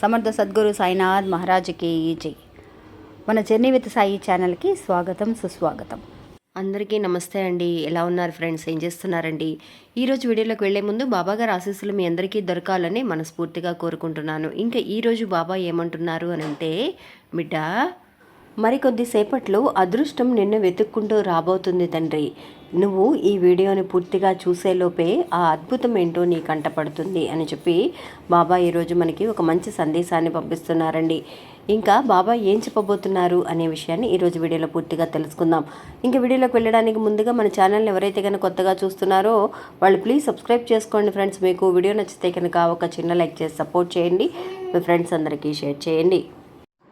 సమర్థ సద్గురు సాయినాథ్ మహారాజుకి జై. మన జర్నీ విత్ సాయి ఛానల్కి స్వాగతం సుస్వాగతం. అందరికీ నమస్తే అండి. ఎలా ఉన్నారు ఫ్రెండ్స్? ఏం చేస్తున్నారండి? ఈరోజు వీడియోలోకి వెళ్ళే ముందు బాబా గారి ఆశీస్సులు మీ అందరికీ దొరకాలని మనస్ఫూర్తిగా కోరుకుంటున్నాను. ఇంకా ఈరోజు బాబా ఏమంటున్నారు అని అంటే బిడ్డ మరికొద్దిసేపట్లో అదృష్టం నిన్ను వెతుక్కుంటూ రాబోతుంది తండ్రి. నువ్వు ఈ వీడియోని పూర్తిగా చూసేలోపే ఆ అద్భుతం ఏంటో నీ కంటపడుతుంది అని చెప్పి బాబా ఈరోజు మనకి ఒక మంచి సందేశాన్ని పంపిస్తున్నారండి. ఇంకా బాబా ఏం చెప్పబోతున్నారు అనే విషయాన్ని ఈరోజు వీడియోలో పూర్తిగా తెలుసుకుందాం. ఇంకా వీడియోలోకి వెళ్ళడానికి ముందుగా మన ఛానల్ని ఎవరైతే కనుక కొత్తగా చూస్తున్నారో వాళ్ళు ప్లీజ్ సబ్స్క్రైబ్ చేసుకోండి ఫ్రెండ్స్. మీకు వీడియో నచ్చితే కనుక ఒక చిన్న లైక్ చేసి సపోర్ట్ చేయండి. మీ ఫ్రెండ్స్ అందరికీ షేర్ చేయండి.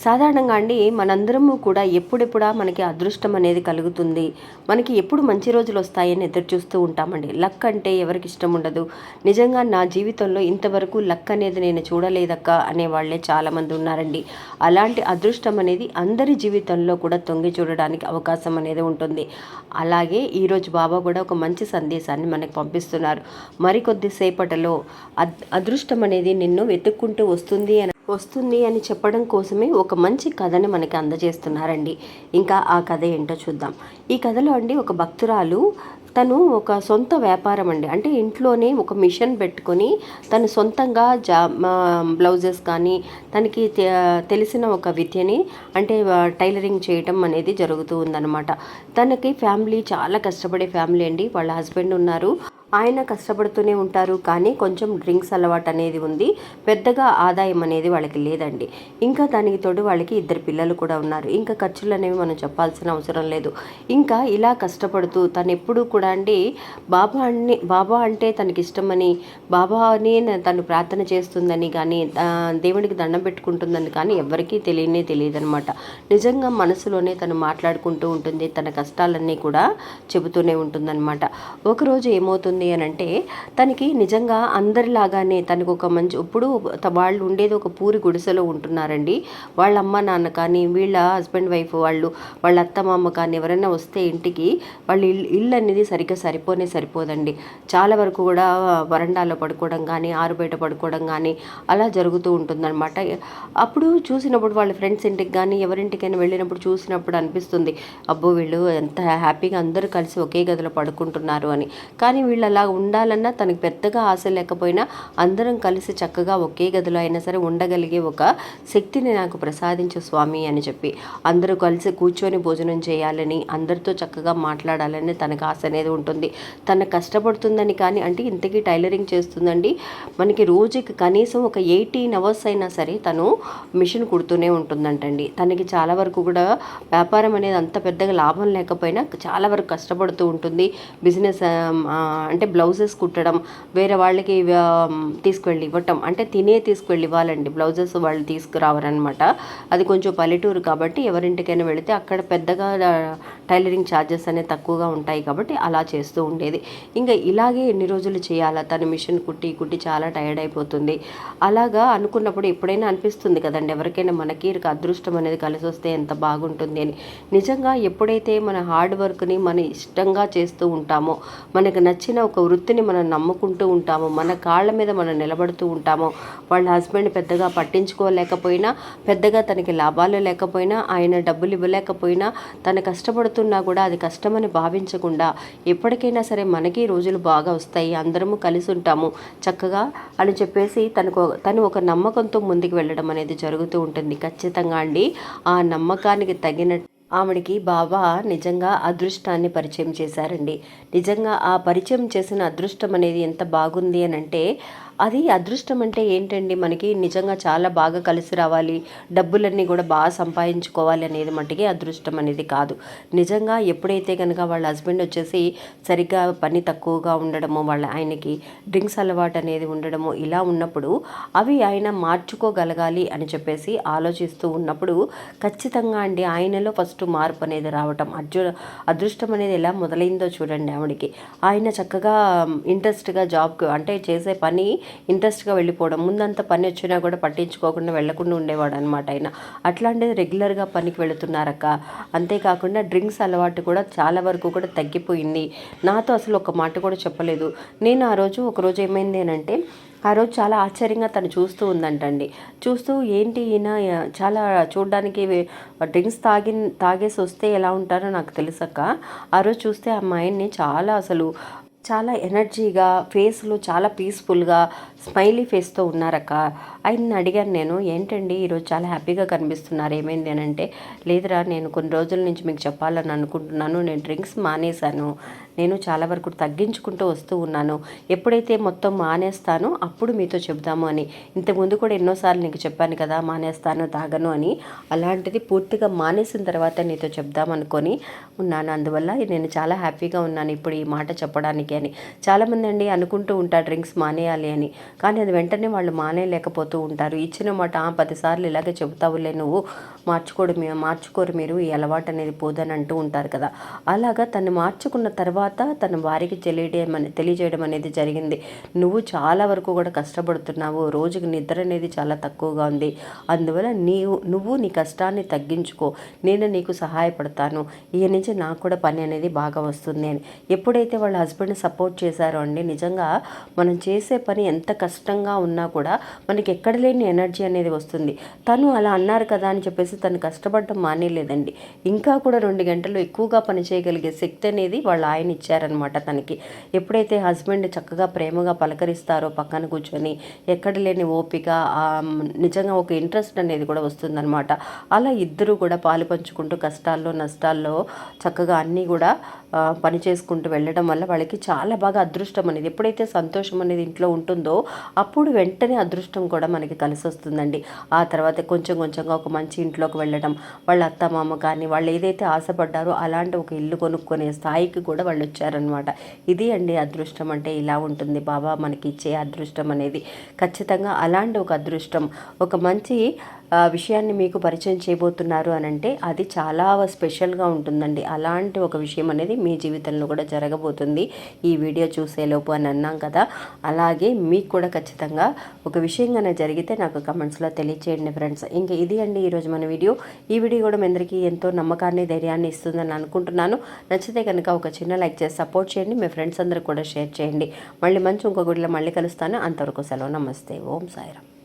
సాధారణంగా అండి మనందరము కూడా ఎప్పుడెప్పుడా మనకి అదృష్టం అనేది కలుగుతుంది. మనకి ఎప్పుడు మంచి రోజులు వస్తాయని ఎదురు చూస్తూ ఉంటామండి. లక్ అంటే ఎవరికి ఇష్టం ఉండదు. నిజంగా నా జీవితంలో ఇంతవరకు లక్ అనేది నేను చూడలేదక్క అనే వాళ్ళే చాలామంది ఉన్నారండి. అలాంటి అదృష్టం అనేది అందరి జీవితంలో కూడా తొంగి చూడడానికి అవకాశం అనేది ఉంటుంది. అలాగే ఈరోజు బాబా కూడా ఒక మంచి సందేశాన్ని మనకు పంపిస్తున్నారు. మరికొద్దిసేపటిలో అద్ అదృష్టం అనేది నిన్ను వెతుక్కుంటూ వస్తుంది అని వస్తుంది అని చెప్పడం కోసమే ఒక మంచి కథని మనకి అందజేస్తున్నారండి. ఇంకా ఆ కథ ఏంటో చూద్దాం. ఈ కథలో అండి ఒక భక్తురాలు తను ఒక సొంత వ్యాపారం అండి. అంటే ఇంట్లోనే ఒక మిషన్ పెట్టుకొని తను సొంతంగా జా బ్లౌజెస్ కానీ తనకి తెలిసిన ఒక విద్యని అంటే టైలరింగ్ చేయటం అనేది జరుగుతూ ఉందన్నమాట. తనకి ఫ్యామిలీ చాలా కష్టపడే ఫ్యామిలీ అండి. వాళ్ళ హస్బెండ్ ఉన్నారు. ఆయన కష్టపడుతూనే ఉంటారు కానీ కొంచెం డ్రింక్స్ అలవాటు అనేది ఉంది. పెద్దగా ఆదాయం అనేది వాళ్ళకి లేదండి. ఇంకా దానికి తోడు వాళ్ళకి ఇద్దరు పిల్లలు కూడా ఉన్నారు. ఇంకా ఖర్చులు అనేవి మనం చెప్పాల్సిన అవసరం లేదు. ఇంకా ఇలా కష్టపడుతూ తను ఎప్పుడూ కూడా అండి బాబా అన్ని బాబా అంటే తనకి ఇష్టమని బాబాని తను ప్రార్థన చేస్తుందని కానీ దేవుడికి దండం పెట్టుకుంటుందని కానీ ఎవరికీ తెలియనే తెలియదు అనమాట నిజంగా మనసులోనే తను మాట్లాడుకుంటూ ఉంటుంది తన కష్టాలన్నీ కూడా చెబుతూనే ఉంటుందన్నమాట. ఒకరోజు ఏమవుతుంది అని అంటే తనకి నిజంగా అందరిలాగానే తనకు ఒక మంచి ఇప్పుడు వాళ్ళు ఉండేది ఒక పూరి గుడిసెలో ఉంటున్నారండి. వాళ్ళ అమ్మ నాన్న కానీ వీళ్ళ హస్బెండ్ వైఫ్ వాళ్ళు వాళ్ళ అత్త మామ కానీ ఎవరైనా వస్తే ఇంటికి వాళ్ళ ఇల్లు ఇల్లు అనేది సరిగ్గా సరిపోనే సరిపోదండి. చాలా వరకు కూడా వరండాలో పడుకోవడం కానీ ఆరు బయట పడుకోవడం కానీ అలా జరుగుతూ ఉంటుందన్నమాట. అప్పుడు చూసినప్పుడు వాళ్ళ ఫ్రెండ్స్ ఇంటికి కానీ ఎవరింటికైనా వెళ్ళినప్పుడు చూసినప్పుడు అనిపిస్తుంది అబ్బో వీళ్ళు ఎంత హ్యాపీగా అందరూ కలిసి ఒకే గదిలో పడుకుంటున్నారు అని. కానీ వీళ్ళు అలా ఉండాలన్నా తనకు పెద్దగా ఆశ లేకపోయినా అందరం కలిసి చక్కగా ఒకే గదిలో అయినా సరే ఉండగలిగే ఒక శక్తిని నాకు ప్రసాదించు స్వామి అని చెప్పి అందరూ కలిసి కూర్చొని భోజనం చేయాలని అందరితో చక్కగా మాట్లాడాలని తనకు ఆశ అనేది ఉంటుంది. తన కష్టపడుతుందని కానీ అంటే ఇంతకీ టైలరింగ్ చేస్తుందండి. మనకి రోజుకి కనీసం ఒక ఎయిటీన్ అవర్స్ అయినా సరే తను మిషన్ కుడుతూనే ఉంటుందంటండి. తనకి చాలా వరకు కూడా వ్యాపారం అనేది అంత పెద్దగా లాభం లేకపోయినా చాలా వరకు కష్టపడుతూ ఉంటుంది. బిజినెస్ అంటే అంటే బ్లౌజెస్ కుట్టడం వేరే వాళ్ళకి తీసుకువెళ్ళి ఇవ్వటం అంటే తినే తీసుకువెళ్ళి ఇవ్వాలండి. బ్లౌజెస్ వాళ్ళు తీసుకురావరనమాట. అది కొంచెం పల్లెటూరు కాబట్టి ఎవరింటికైనా వెళితే అక్కడ పెద్దగా టైలరింగ్ ఛార్జెస్ అనేవి తక్కువగా ఉంటాయి కాబట్టి అలా చేస్తూ ఉండేది. ఇంకా ఇలాగే ఎన్ని రోజులు చేయాలా? తన మిషన్ కుట్టి కుట్టి చాలా టైర్డ్ అయిపోతుంది. అలాగా అనుకున్నప్పుడు ఎప్పుడైనా అనిపిస్తుంది కదండి ఎవరికైనా మనకి అదృష్టం అనేది కలిసి వస్తే ఎంత బాగుంటుంది అని. నిజంగా ఎప్పుడైతే మన హార్డ్ వర్క్ని మన ఇష్టంగా చేస్తూ ఉంటామో మనకు నచ్చిన ఒక వృత్తిని మనం నమ్ముకుంటూ ఉంటాము మన కాళ్ళ మీద మనం నిలబడుతూ ఉంటాము. వాళ్ళ హస్బెండ్ పెద్దగా పట్టించుకోలేకపోయినా పెద్దగా తనకి లాభాలు లేకపోయినా ఆయన డబ్బులు ఇవ్వలేకపోయినా తను కష్టపడుతున్నా కూడా అది కష్టమని భావించకుండా ఎప్పటికైనా సరే మనకి రోజులు బాగా వస్తాయి అందరము కలిసి ఉంటాము. చక్కగా అని చెప్పేసి తనకు తను ఒక నమ్మకంతో ముందుకు వెళ్ళడం అనేది జరుగుతూ ఉంటుంది. ఖచ్చితంగా అండి. ఆ నమ్మకానికి తగిన ఆమెకి బాబా నిజంగా అదృష్టాన్ని పరిచయం చేశారండి. నిజంగా ఆ పరిచయం చేసిన అదృష్టం అనేది ఎంత బాగుంది అని అంటే అది అదృష్టం అంటే ఏంటండి? మనకి నిజంగా చాలా బాగా కలిసి రావాలి. డబ్బులన్నీ కూడా బాగా సంపాదించుకోవాలి అనేది మట్టుకి అదృష్టం అనేది కాదు. నిజంగా ఎప్పుడైతే కనుక వాళ్ళ హస్బెండ్ వచ్చేసి సరిగ్గా పని తక్కువగా ఉండడము వాళ్ళ ఆయనకి డ్రింక్స్ అలవాటు అనేది ఉండడము ఇలా ఉన్నప్పుడు అవి ఆయన మార్చుకోగలగాలి అని చెప్పేసి ఆలోచిస్తూ ఉన్నప్పుడు ఖచ్చితంగా అండి ఆయనలో ఫస్ట్ మార్పు అనేది రావటం. అర్జు అదృష్టం అనేది ఎలా మొదలైందో చూడండి ఆవిడకి. ఆయన చక్కగా ఇంట్రెస్ట్గా జాబ్కి అంటే చేసే పని ఇంట్రెస్ట్గా వెళ్ళిపోవడం ముందంత పని వచ్చినా కూడా పట్టించుకోకుండా వెళ్ళకుండా ఉండేవాడు అనమాట ఆయన. అట్లాంటిది రెగ్యులర్గా పనికి వెళుతున్నారక్క. అంతేకాకుండా డ్రింక్స్ అలవాటు కూడా చాలా వరకు కూడా తగ్గిపోయింది. నాతో అసలు ఒక మాట కూడా చెప్పలేదు. నేను ఆ రోజు ఒకరోజు ఏమైంది అంటే ఆ రోజు చాలా ఆశ్చర్యంగా తను చూస్తూ ఉందంటండి. చూస్తూ ఏంటి ఈయన చాలా చూడడానికి డ్రింక్స్ తాగి తాగేసి వస్తే ఎలా ఉంటారో నాకు తెలుసక్క. ఆ రోజు చూస్తే ఆ అమ్మాయిని చాలా అసలు చాలా ఎనర్జీగా ఫేస్లో చాలా పీస్ఫుల్గా స్మైలీ ఫేస్తో ఉన్నారక్క. ఆయన అడిగాను నేను ఏంటండి? ఈరోజు చాలా హ్యాపీగా కనిపిస్తున్నారు. ఏమైంది? అని అంటే లేదురా నేను కొన్ని రోజుల నుంచి మీకు చెప్పాలని అనుకుంటున్నాను. నేను డ్రింక్స్ మానేశాను. నేను చాలా వరకు తగ్గించుకుంటూ వస్తూ ఉన్నాను. ఎప్పుడైతే మొత్తం మానేస్తానో అప్పుడు మీతో చెబుదాము అని. ఇంతకుముందు కూడా ఎన్నోసార్లు నీకు చెప్పాను కదా మానేస్తాను తాగను అని. అలాంటిది పూర్తిగా మానేసిన తర్వాత నీతో చెప్దామనుకొని ఉన్నాను. అందువల్ల నేను చాలా హ్యాపీగా ఉన్నాను ఇప్పుడు ఈ మాట చెప్పడానికి అని. చాలామంది అండి అనుకుంటూ ఉంటారు డ్రింక్స్ మానేయాలి అని. కానీ అది వెంటనే వాళ్ళు మానేయలేకపోతూ ఉంటారు. ఇచ్చిన మాట "ఆ, పదిసార్లు ఇలాగే చెబుతావులే నువ్వు. మార్చుకోడు మీ మార్చుకోరు మీరు ఈ అలవాటు అనేది పోదని అంటూ ఉంటారు కదా. అలాగా తను మార్చుకున్న తర్వాత తన వారికి తెలియడం తెలియజేయడం అనేది జరిగింది. నువ్వు చాలా వరకు కూడా కష్టపడుతున్నావు రోజుకి నిద్ర అనేది చాలా తక్కువగా ఉంది. అందువల్ల నీవు నువ్వు నీ కష్టాన్ని తగ్గించుకో నేను నీకు సహాయపడతాను. ఈ నుంచి నాకు కూడా పని అనేది బాగా వస్తుంది అని. ఎప్పుడైతే వాళ్ళ హస్బెండ్ సపోర్ట్ చేశారో అండి నిజంగా మనం చేసే పని ఎంత కష్టంగా ఉన్నా కూడా మనకి ఎక్కడ లేని ఎనర్జీ అనేది వస్తుంది. తను అలా అన్నారు కదా అని చెప్పేసి తను కష్టపడడం మానేలేదండి. ఇంకా కూడా రెండు గంటలు ఎక్కువగా పని చేయగలిగే శక్తి అనేది వాళ్ళ ఆయన ఇచ్చారనమాట తనకి. ఎప్పుడైతే హస్బెండ్ చక్కగా ప్రేమగా పలకరిస్తారో పక్కన కూర్చొని ఎక్కడ లేని ఓపిక నిజంగా ఒక ఇంట్రెస్ట్ అనేది కూడా వస్తుందన్నమాట. అలా ఇద్దరు కూడా పాలు పంచుకుంటూ కష్టాల్లో నష్టాల్లో చక్కగా అన్నీ కూడా పని చేసుకుంటూ వెళ్ళడం వల్ల వాళ్ళకి చాలా బాగా అదృష్టం అనేది ఎప్పుడైతే సంతోషం అనేది ఇంట్లో ఉంటుందో అప్పుడు వెంటనే అదృష్టం కూడా మనకి కలిసి వస్తుందండి. ఆ తర్వాత కొంచెం కొంచెంగా ఒక మంచి ఇంట్లోకి వెళ్ళడం వాళ్ళ అత్త మామ కానీ వాళ్ళు ఏదైతే ఆశపడ్డారో అలాంటి ఒక ఇల్లు కొనుక్కునే స్థాయికి కూడా వాళ్ళు వచ్చారనమాట ఇది అండి అదృష్టం అంటే ఇలా ఉంటుంది బాబా మనకి ఇచ్చే అదృష్టం అనేది. ఖచ్చితంగా అలాంటి ఒక అదృష్టం ఒక మంచి విషయాన్ని మీకు పరిచయం చేయబోతున్నారు అని అంటే అది చాలా స్పెషల్గా ఉంటుందండి. అలాంటి ఒక విషయం అనేది మీ జీవితంలో కూడా జరగబోతుంది. ఈ వీడియో చూసేలోపు అని అన్నాం కదా. అలాగే మీకు కూడా ఖచ్చితంగా ఒక విషయం జరిగితే నాకు కమెంట్స్లో తెలియచేయండి ఫ్రెండ్స్. ఇంకా ఇది అండి ఈరోజు మన వీడియో. ఈ వీడియో కూడా మీ అందరికీ ఎంతో నమ్మకాన్ని ధైర్యాన్ని ఇస్తుందని అనుకుంటున్నాను. నచ్చితే కనుక ఒక చిన్న లైక్ చేసి సపోర్ట్ చేయండి. మీ ఫ్రెండ్స్ అందరికి కూడా షేర్ చేయండి. మళ్ళీ మంచి ఇంకో గుడిలో మళ్ళీ కలుస్తాను. అంతవరకు సెలవు. నమస్తే. ఓం సాయిరామ్.